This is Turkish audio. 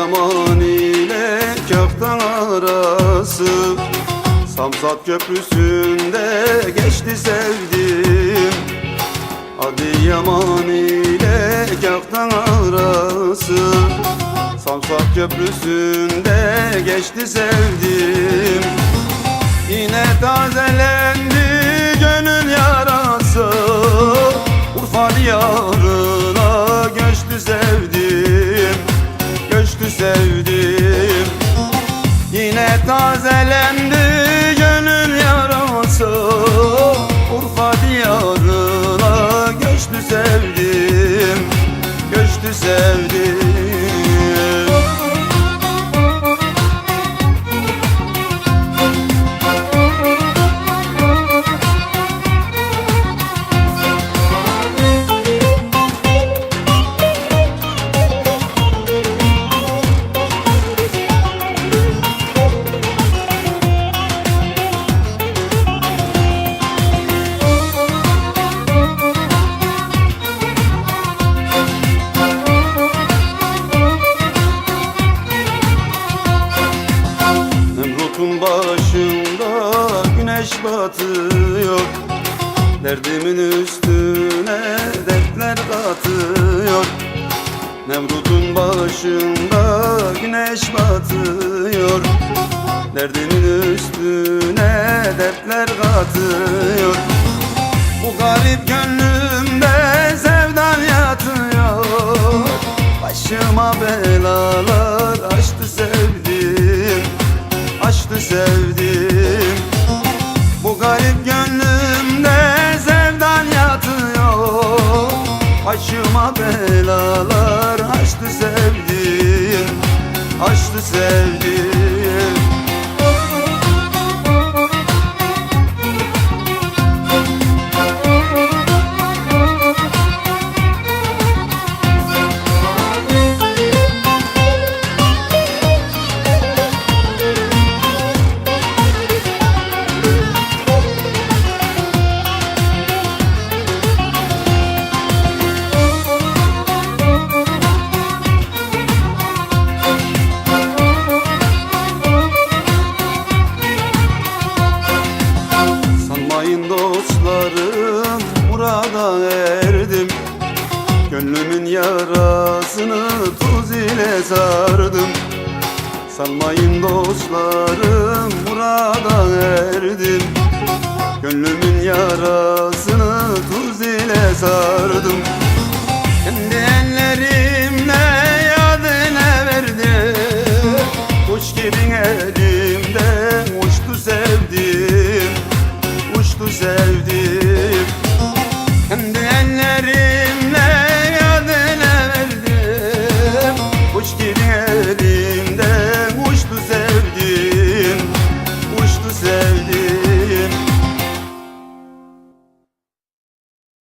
Adıyaman ile Köftan arası. Samsat köprüsünde geçti sevdim. Adıyaman ile Köftan arası. Samsat köprüsünde geçti sevdim. Yine tazelendi gönül yarası tazelendi gönül yarası. Urfa diyarına göçtü sevdim Göçtü sevdim güneş batıyor Derdimin üstüne dertler katıyor Nemrut'un başında güneş batıyor Derdimin üstüne dertler katıyor Bu garip gönlümde belalar açtı sevdim Açtı sevdim Gönlümün yarasını tuz ile sardım. Sanmayın dostlarım burada erdim.